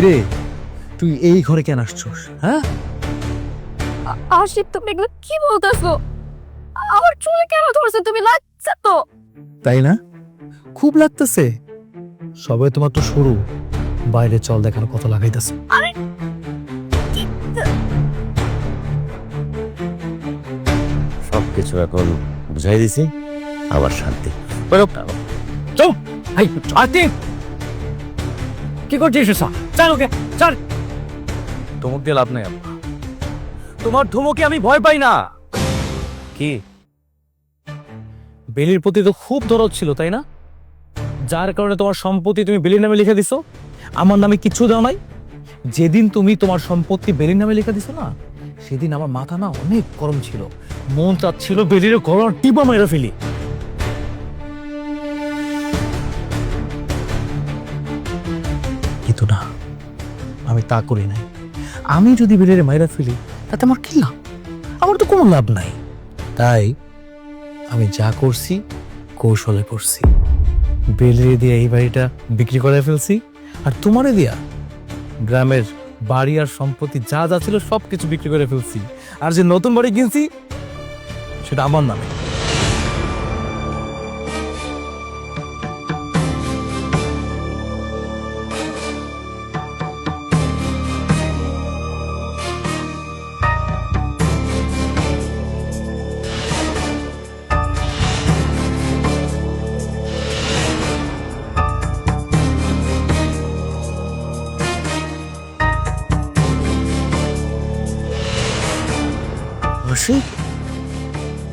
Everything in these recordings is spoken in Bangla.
কিরে? তুই এই ঘরে কেন আসছস হ্যাঁ? আশিক তুমি এগুলো কি বলতেছো? আমার চুলে কেন ধরছে? তুমি লাগছে তো। তাই না? খুব লাগতেছে। সবে তোমার তো শুরু বাইরে চল দেখানো কত লাগাইতেছে। আরে সবকিছু এখন বুঝাই দিছি আমার শান্তি। এই আতি কি করছিস চল ওকে চল ধমক দিয়ে লাভ নাই আব্বা। তোমার ধমকে আমি ভয় পাই না। কি? বেলির প্রতি তো খুব দরদ ছিল তাই না? যার কারণে তোমার সম্পত্তি তুমি বেলির নামে লিখে দিছো? আমার নামে কিছু দাও নাই? যেদিন তুমি তোমার সম্পত্তি বেলির নামে লিখে দিছো না সেদিন আমার মাথা না অনেক গরম ছিল। মন চাচ্ছিল বেলির গরম টিপা মেরে ফেলি। তা করি নাই। আমি যদি বেলের মাইরা ফেলি, তাতে আমার কি লাভ? আমার তো কোনো লাভ নাই। তাই আমি যা করছি, কৌশলে করছি। বেলের দিয়ে এই বাড়িটা বিক্রি করে ফেলছি, আর তোমারে দিয়া গ্রামের বাড়ি আর সম্পত্তি যা যা ছিল সব কিছু বিক্রি করে ফেলছি। আর যে নতুন বাড়ি কিনছি, সেটা আমার নামে।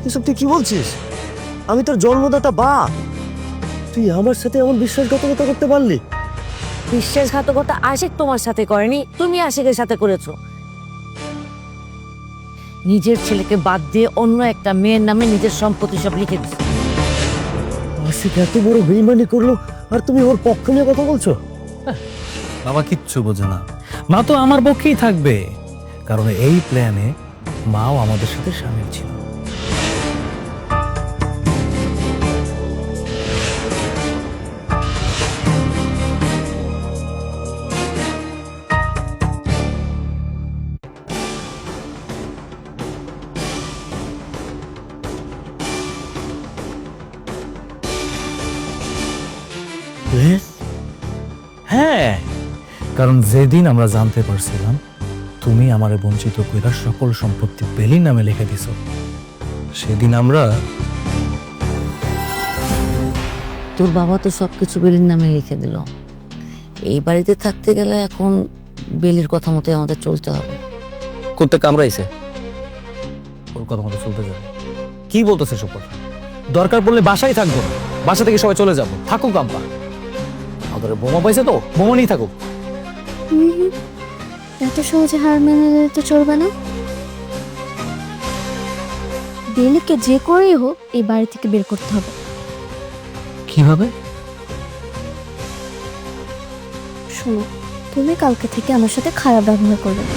এসব তুই কি বলছিস? আমি তোর জন্মদাতা বা। তুই আমার সাথে এমন বিশ্বাসঘাতকতা করতে পারলি? বিশ্বাসঘাতকতা আশেক তোমার সাথে করেনি তুমি আশিকের সাথে করেছ। নিজের ছেলেকে বাদ দিয়ে অন্য একটা মেয়ের নামে নিজের সম্পত্তি সব লিখে দিচ্ছে আশিক এত বড় বেইমানি করল আর তুমি ওর পক্ষ নিয়ে কথা বলছো? বাবা কিচ্ছু বোঝে না। মা তো আমার পক্ষেই থাকবে। কারণ এই প্ল্যানে মাও আমাদের সাথে সামিল ছিল। হ্যাঁ কারণ যেদিন আমরা জানতে পারছিলাম তুমি আমারে বঞ্চিত কইরা সকল সম্পত্তি বেলি নামে লিখে দিছো। সেদিন আমরা তোর বাবা তো সবকিছু বেলির নামে লিখে দিল। এই বাড়িতে থাকতে গেলে এখন বেলির কথা মতো আমাদের চলতে হবে। করতে কামড়াইছে ওর কথা মতো চলতে যাবে। কি বলতেছে সব কথা? দরকার পড়লে বাসায় থাকব। বাসা থেকে সবাই চলে যাব। থাকুক আব্বা। আমাদের বোমা পাইছে তো? বোমা নিয়ে থাকুক। এত সহজে হার মেনে নিলে তো চলবে না। বেলিকে যে করেই হোক এই বাড়ি থেকে বের করতে হবে। কীভাবে? শোনো তুমি কালকে থেকে আমার সাথে খারাপ ব্যবহার করবে। না।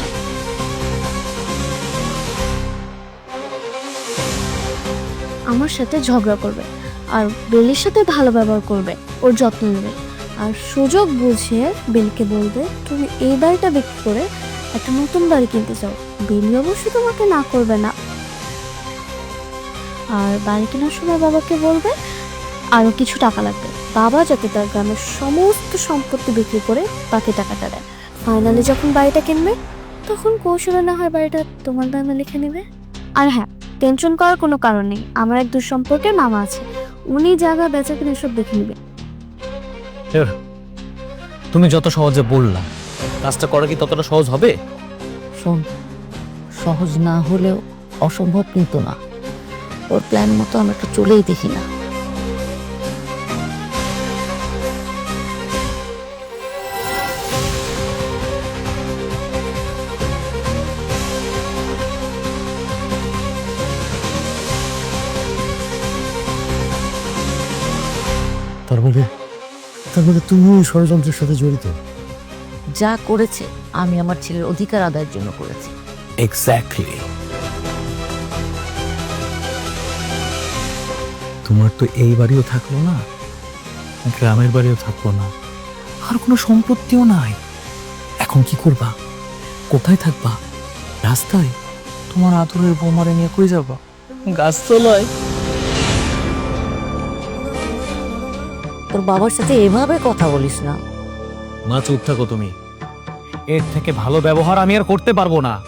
আমার সাথে ঝগড়া করবে আর বেলির সাথে ভালো ব্যবহার করবে ওর যত্ন নেবে। আর সুযোগ বুঝে বেলকে বলবে, তুমি এই বাড়িটা বিক্রি করে একটা নতুন বাড়ি কিনতে চাও। বেলি অবশ্যই তোমাকে না করবে না। আর বাড়ি কেনার সময় বাবাকে বলবে আরও কিছু টাকা লাগবে। বাবা যাতে তার গ্রামের সমস্ত সম্পত্তি বিক্রি করে বাকি টাকাটা দেয়। ফাইনালি যখন বাড়িটা কিনবে, তখন কৌশলে না হয় বাড়িটা তোমার নামে লিখে নেবে। আর হ্যাঁ টেনশন করার কোনো কারণ নেই। আমার এক দূর সম্পর্কের মামা আছে। উনি জায়গা বেচা কিনে সব দেখে নেবে। তুমি যত সহজে বললা, কাজটা করা কি ততটা সহজ হবে? শোন, সহজ না হলেও অসম্ভব কিন্তু না। ওর প্ল্যান মতো আমি একটু চলেই দেখি না। তার মানে তুমি ওই ষড়যন্ত্রের সাথে জড়িত। যা করেছে আমি আমার ছেলের অধিকার আদায়ের জন্য করেছি। এক্স্যাক্টলি তোমার তো এই বাড়িও থাকল না গ্রামের বাড়িও থাকল না আর কোনো সম্পত্তিও নাই। এখন কি করবা? কোথায় থাকবা? রাস্তায়? তোমার আদরের বোমারে নিয়ে কই যাবা? গাছ গাছতলায় তোর বাবার সাথে এভাবে কথা বলিস না। মা চুপ থাকো তুমি। এর থেকে ভালো ব্যবহার আমি আর করতে পারব না।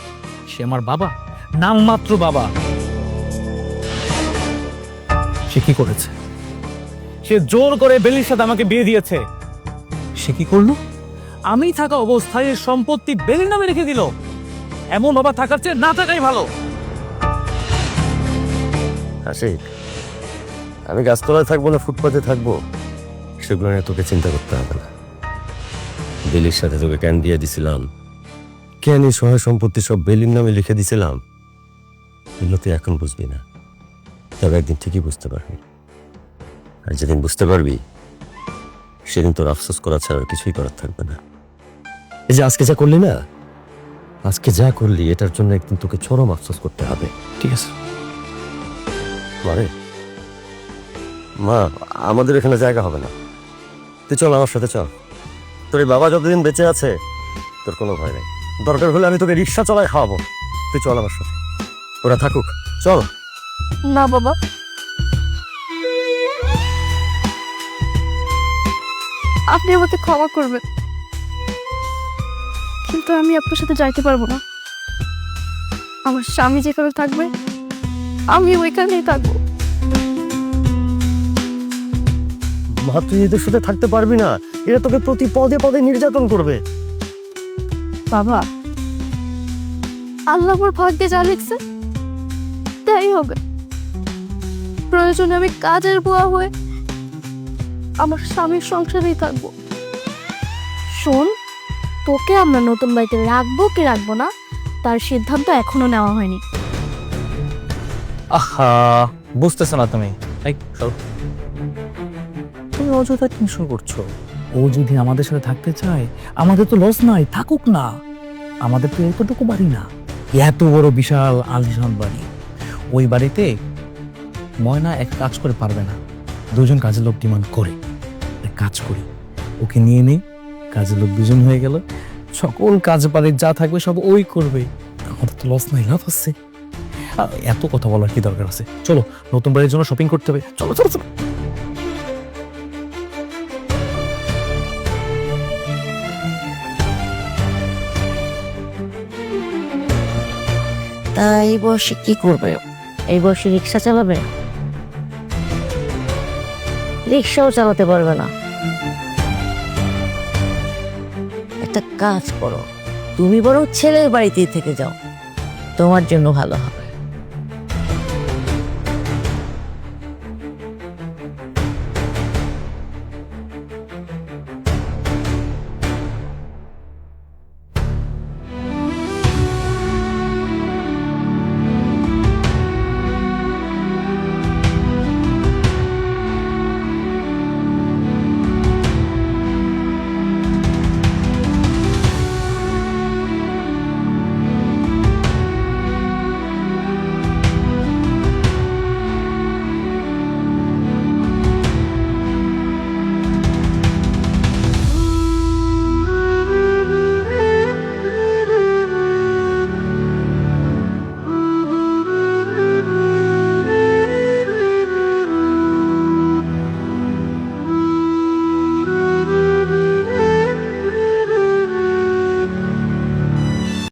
সে আমার বাবা নামমাত্র বাবা। সে কি করেছে? সে জোর করে বেলির সাথে আমাকে বিয়ে দিয়েছে। সে কি করল? আমি থাকা অবস্থায় এর সম্পত্তি বেলির নামে রেখে দিল। এমন বাবা থাকার চেয়ে না থাকাই ভালো। আশিক আমি গাছতলায় থাকব না ফুটপাতে থাকব? সেগুলো নিয়ে তোকে চিন্তা করতে হবে না। বেলির সাথে তোকে ক্যান দিয়ে দিছিলাম। কেন এই সহায় সম্পত্তি সব বেলির নামে লিখে দিছিলাম। এগুলো তুই এখন বুঝবি না। তবে একদিন ঠিকই বুঝতে পারবি। আর যেদিন বুঝতে পারবি, সেদিন তোর আফসোস করা ছাড়া কিছুই করার থাকবে না। এই যে আজকে যা করলি না, আজকে যা করলি, এটার জন্য একদিন তোকে চরম আফসোস করতে হবে। ঠিক আছে? মারে মা, আমাদের এখানে জায়গা হবে না। তুই চল আমার সাথে চল। তোর বাবা যতদিন বেঁচে আছে, তোর কোনো ভয় নেই। দরকার হলে আমি তোকে রিক্সা চলায় খাওয়াবো। তুই চল আমার সাথে। ওরা থাকুক। চল। না বাবা। আপনি আমাকে ক্ষমা করবেন। কিন্তু আমি আপনার সাথে যাইতে পারব না। আমার স্বামী যেখানে থাকবে আমি ওইখানেই থাকব। মা তুই এদের সাথে থাকতে পারবি না। এরা তোকে প্রতি পদে পদে নির্যাতন করবে। বাবা আল্লাহ আমার ভাগ্যে যা লিখছে তাই হবে। প্রয়োজনে আমি কাজের বুয়া হয়ে আমার স্বামীর সংসারেই থাকব। শোন তোকে আমরা নতুন বাড়িতে রাখব কি রাখব না তার সিদ্ধান্ত এখনও নেওয়া হয়নি। আহা বুঝতেছো না তুমি। অযথা টেনশন করছ? ও যদি আমাদের সাথে থাকতে চায়, আমাদের তো লস নাই, থাকুক না। আমাদের তো এতটুকু বাড়ি না। এত বড় বিশাল আলিশান বাড়ি। ওই বাড়িতে ময়না এক কাজ করে পারবে না। দুজন কাজের লোক ডিমান্ড করে। কাজ করি। ওকে নিয়ে নেই। কাজের লোক দুজন হয়ে গেল। সকল কাজ বাড়ির যা থাকবে সব ওই করবে। আমাদের তো লস নাই লাভ আছে। এত কথা বলার কি দরকার আছে? চলো, নতুন বাড়ির জন্য শপিং করতে হবে। চলো চলো চলো। এই বয়সে কি করবে? এই বয়সে রিক্সা চালাবে? রিক্সাও চালাতে পারবে না। একটা কাজ করো। তুমি বরং ছেলের বাড়িতেই থেকে যাও। তোমার জন্য ভালো হবে।